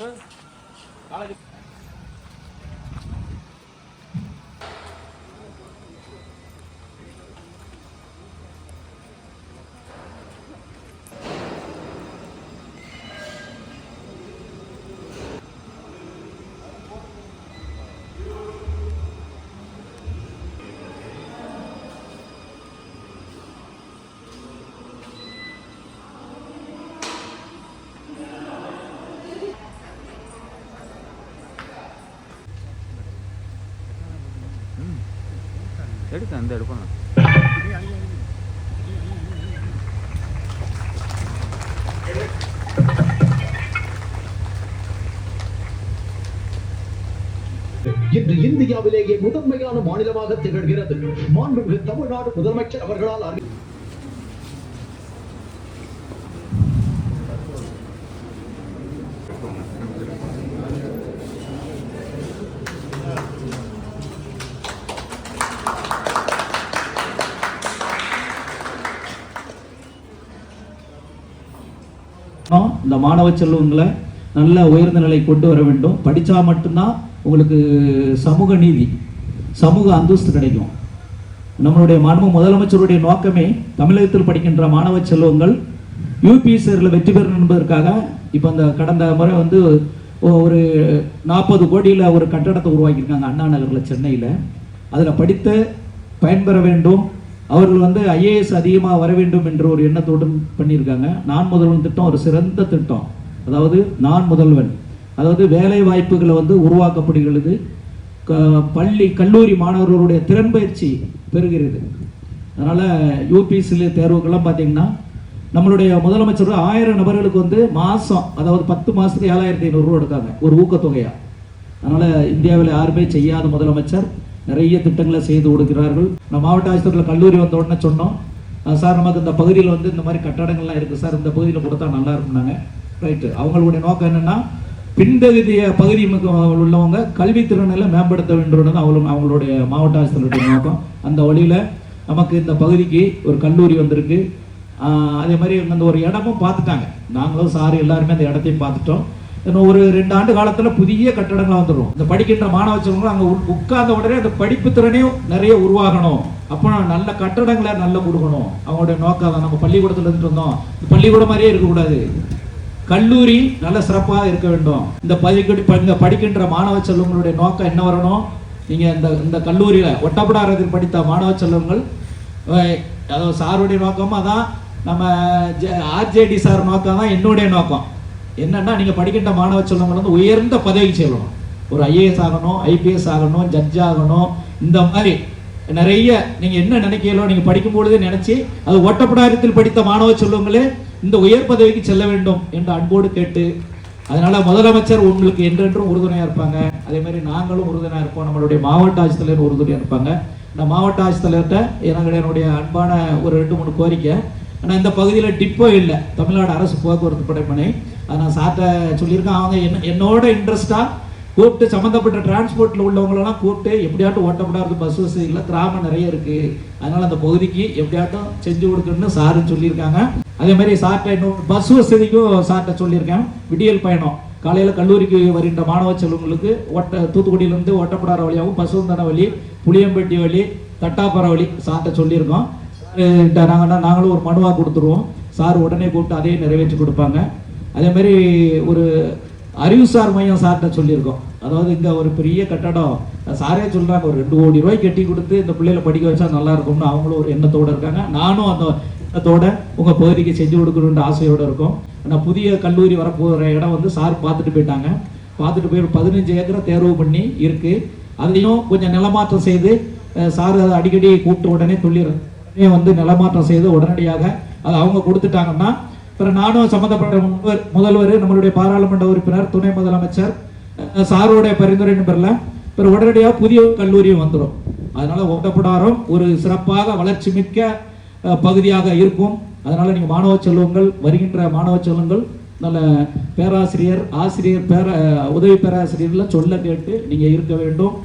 Ha? எடுத்து அந்த எடுக்கணும் இன்று இந்தியாவிலேயே முதன்மையான மாநிலமாக திகழ்கிறது. மாண்புமிகு தமிழ்நாடு முதலமைச்சர் அவர்களால் அறி- இந்த மாணவ செல்வங்களை நல்ல உயர்ந்த நிலை கொண்டு வர வேண்டும். படித்தா மட்டும்தான் உங்களுக்கு சமூக நீதி சமூக அந்தஸ்து கிடைக்கும். நம்மளுடைய மாண்பு முதலமைச்சருடைய நோக்கமே தமிழகத்தில் படிக்கின்ற மாணவ செல்வங்கள் யூபிஎஸ்சியில் வெற்றி பெறணும் என்பதற்காக இப்போ அந்த கடந்த முறை வந்து ஒரு நாற்பது கோடியில் ஒரு கட்டடத்தை உருவாக்கியிருக்காங்க அண்ணா நகரில் சென்னையில். அதில் படித்து பயன்பெற வேண்டும். அவர்கள் வந்து ஐஏஎஸ் அதிகமாக வர வேண்டும் என்ற ஒரு எண்ணத்தோடும் பண்ணியிருக்காங்க. நான் முதல்வன் திட்டம் ஒரு சிறந்த திட்டம். அதாவது நான் முதல்வன். அதாவது வேலை வாய்ப்புகளை வந்து உருவாக்கப்படுகிறது. க- பள்ளி கல்லூரி மாணவர்களுடைய திறன் பயிற்சி பெறுகிறது. அதனால் யூபிஎஸ்சியில் தேர்வுக்கெல்லாம் பார்த்தீங்கன்னா நம்மளுடைய முதலமைச்சர் ஆயிரம் நபர்களுக்கு வந்து மாதம் அதாவது பத்து மாதத்துக்கு ஏழாயிரத்தி ஐநூறுரூவா எடுக்காங்க ஒரு ஊக்கத்தொகையாக அதனால் இந்தியாவில் யாருமே செய்யாத முதலமைச்சர். நிறைய திட்டங்களை செய்து கொடுக்கிறார்கள். நம்ம மாவட்ட ஆஸ்பத்திரியில் கல்லூரி வந்த உடனே சொன்னோம். சார் நமக்கு இந்த பகுதியில் வந்து இந்த மாதிரி கட்டடங்கள்லாம் இருக்குது சார். இந்த பகுதியில் கொடுத்தா நல்லா இருக்கும்னாங்க. ரைட்டு அவங்களுடைய நோக்கம் என்னென்னா பின்தகுதிய பகுதி உள்ளவங்க கல்வி திறனில் மேம்படுத்த வேண்டும் அவங்களும் அவங்களுடைய மாவட்ட ஆட்சியர்களுடைய நோக்கம். அந்த வழியில் நமக்கு இந்த பகுதிக்கு ஒரு கல்லூரி வந்திருக்கு. அதே மாதிரி அந்த ஒரு இடமும் பார்த்துட்டாங்க. நாங்களும் சார் எல்லாருமே அந்த இடத்தையும் பார்த்துட்டோம். இன்னும் ஒரு ரெண்டு ஆண்டு காலத்தில் புதிய கட்டடங்கள் வந்துடும் இந்த படிக்கின்ற மாணவ செல்வங்கள் அங்கே உட்கார்ந்த உடனே அந்த படிப்பு திறனையும் நிறைய உருவாகணும். அப்போ நல்ல கட்டடங்களை நல்ல கொடுக்கணும். அவங்களுடைய நோக்கம் தான் நம்ம பள்ளிக்கூடத்தில் இருந்துட்டு இருந்தோம் பள்ளிக்கூடம் மாதிரியே இருக்கக்கூடாது. கல்லூரி நல்ல சிறப்பாக இருக்க வேண்டும். இந்த பதிக்கடி இந்த படிக்கின்ற மாணவ செல்வங்களுடைய நோக்கம் என்ன வரணும்? நீங்கள் இந்த இந்த கல்லூரியில் ஒட்டப்படாரத்தில் படித்த மாணவ செல்வங்கள் அதாவது சாருடைய நோக்கமும் தான் நம்ம ஆர்ஜேடி சார் நோக்கம் தான் என்னுடைய நோக்கம். என்னன்னா நீங்க படிக்கின்ற மாணவ செல்வங்கள் வந்து உயர்ந்த பதவி செல்லணும் ஒரு ஐஏஎஸ் ஆகணும் ஐபிஎஸ் ஆகணும் ஜட்ஜ் ஆகணும் இந்த மாதிரி நிறைய நீங்க என்ன நினைக்கிறீங்களோ நீங்க படிக்கும் பொழுதே நினைச்சு அது ஓட்டப்படாரத்தில் படித்த மாணவ செல்வங்களே இந்த உயர் பதவிக்கு செல்ல வேண்டும் என்று அன்போடு கேட்டு அதனால முதலமைச்சர் உங்களுக்கு என்றென்றும் உறுதுணையா இருப்பாங்க. அதே மாதிரி நாங்களும் உறுதுணையா இருப்போம். நம்மளுடைய மாவட்ட ஆட்சித்தலைவர் உறுதுணையாக இருப்பாங்க. இந்த மாவட்ட ஆட்சித்தலைவர்கிட்ட எனக்கு என்னுடைய அன்பான ஒரு ரெண்டு மூணு கோரிக்கை. ஆனால் இந்த பகுதியில் டிப்போ இல்லை. தமிழ்நாடு அரசு போக்குவரத்து படைப்பணி. அதை நான் சார்ட்ட சொல்லியிருக்கேன். அவங்க என்ன என்னோட இன்ட்ரெஸ்ட்டாக கூப்பிட்டு சம்மந்தப்பட்ட டிரான்ஸ்போர்ட்டில் உள்ளவங்களெல்லாம் கூப்பிட்டு எப்படியாட்டும் ஓட்டப்படாது பஸ் வசதி இல்லை கிராமம் நிறைய இருக்குது அதனால் அந்த பகுதிக்கு எப்படியாட்டும் செஞ்சு கொடுக்கணும்னு சாருன்னு சொல்லியிருக்காங்க. அதே மாதிரி சார்ட்ட இன்னும் பஸ் வசதிக்கும் சார்ட்ட சொல்லியிருக்கேன். விடியல் பயணம். காலையில் கல்லூரிக்கு வருகின்ற மாணவ செல்வங்களுக்கு ஒட்ட தூத்துக்குடியிலேருந்து ஒட்டப்படார வழியாகவும் பசுவந்தன வழி புளியம்பட்டி வழி தட்டாப்பற வழி சார்ட்ட சொல்லியிருக்கோம். நாங்கள் நாங்களும் ஒரு மனுவாக கொடுத்துருவோம். சார் உடனே கூப்பிட்டு அதையும் நிறைவேற்றி கொடுப்பாங்க. அதே மாதிரி ஒரு அறிவுசார் மையம் சார்ட்ட சொல்லியிருக்கோம். அதாவது இங்கே ஒரு பெரிய கட்டடம் சாரே சொல்கிறாங்க ஒரு ரெண்டு கோடி ரூபாய் கட்டி கொடுத்து இந்த பிள்ளைகளை படிக்க வச்சா நல்லா இருக்கும்னு அவங்களும் ஒரு எண்ணத்தோடு இருக்காங்க. நானும் அந்த எண்ணத்தோட உங்கள் பகுதிக்கு செஞ்சு கொடுக்கணுன்ற ஆசையோடு இருக்கோம். ஆனால் புதிய கல்லூரி வரப்போகிற இடம் வந்து சார் பார்த்துட்டு போயிட்டாங்க. பார்த்துட்டு போய் ஒரு பதினஞ்சு ஏக்கரை தேர்வு பண்ணி இருக்குது அதையும் கொஞ்சம் நிலமாற்றம் செய்து சார் அதை அடிக்கடி கூப்பிட்டு உடனே சொல்லிடுறேன் வந்து நிலமாற்றம் செய்து உடனடியாக அதை அவங்க கொடுத்துட்டாங்கன்னா அப்புறம் நானும் சம்மந்தப்பட்ட முதல்வர் முதல்வர் நம்மளுடைய பாராளுமன்ற உறுப்பினர் துணை முதலமைச்சர் அஹ், சாருடைய பரிந்துரையின் பேரில் பிற உடனடியாக புதிய கல்லூரியும் வந்துடும். அதனால ஒட்டப்படாரம் ஒரு சிறப்பாக வளர்ச்சி மிக்க பகுதியாக இருக்கும். அதனால நீங்க மாணவ செல்வங்கள் வருகின்ற மாணவ செல்வங்கள் நல்ல பேராசிரியர் ஆசிரியர் பேர உதவி பேராசிரியர்ல சொல்ல கேட்டு நீங்க இருக்க வேண்டும்.